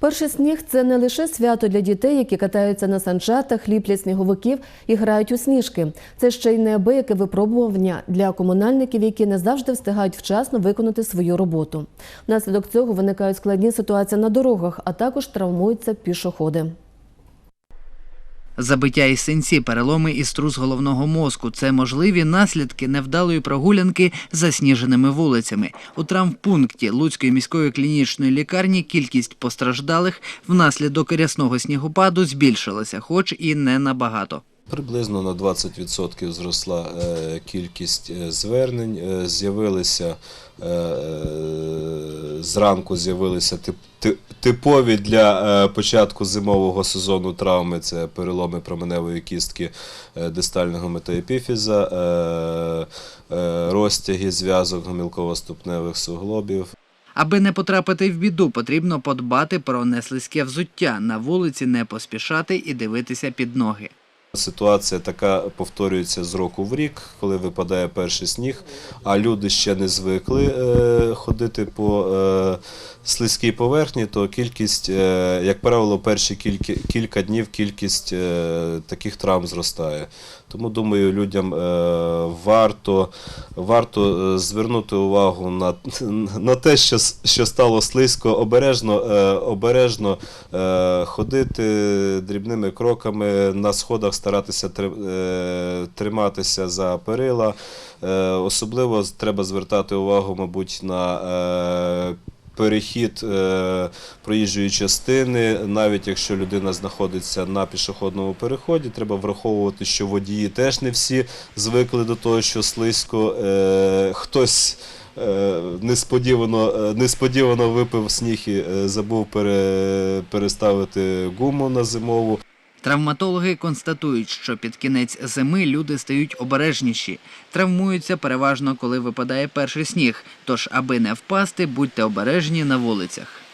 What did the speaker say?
Перший сніг це не лише свято для дітей, які катаються на санчатах, ліплять сніговиків і грають у сніжки. Це ще й неабияке випробування для комунальників, які не завжди встигають вчасно виконати свою роботу. Внаслідок цього виникають складні ситуації на дорогах, а також травмуються пішоходи. Забиття із синці, переломи і струс головного мозку це можливі наслідки невдалої прогулянки засніженими вулицями. У травмпункті Луцької міської клінічної лікарні кількість постраждалих внаслідок рясного снігопаду збільшилася, хоч і не набагато. Приблизно на 20% зросла е, кількість е, звернень. Е, З'явилися зранку з'явилися тип- ти- типові для е, початку зимового сезону травми. Це переломи променевої кістки е, дистального метаепіфіза, е, розтяги зв'язок гомілково-ступневих суглобів, Аби не потрапити в біду, потрібно подбати про неслизьке взуття, на вулиці не поспішати і дивитися під ноги. Ситуація така повторюється з року в рік, коли випадає перший сніг, а люди ще не звикли е, ходити по е, слизькій поверхні, то кількість, е, як правило, перші кілька, днів кількість таких травм зростає. Тому думаю, людям варто, варто звернути увагу на, на те, що, що стало слизько, обережно, обережно ходити дрібними кроками на сходах, старатися е, триматися за перила. Е, Особливо треба звертати увагу, мабуть, на е, перехід проїжджої частини, навіть якщо людина знаходиться на пішохідному переході, треба враховувати, що водії теж не всі звикли до того, що слизько. Хтось несподівано, несподівано випив сніг і забув переставити гуму на зимову. Травматологи констатують, що під кінець зими люди стають обережніші, травмуються переважно, коли випадає перший сніг. Тож, аби не впасти, будьте обережні на вулицях.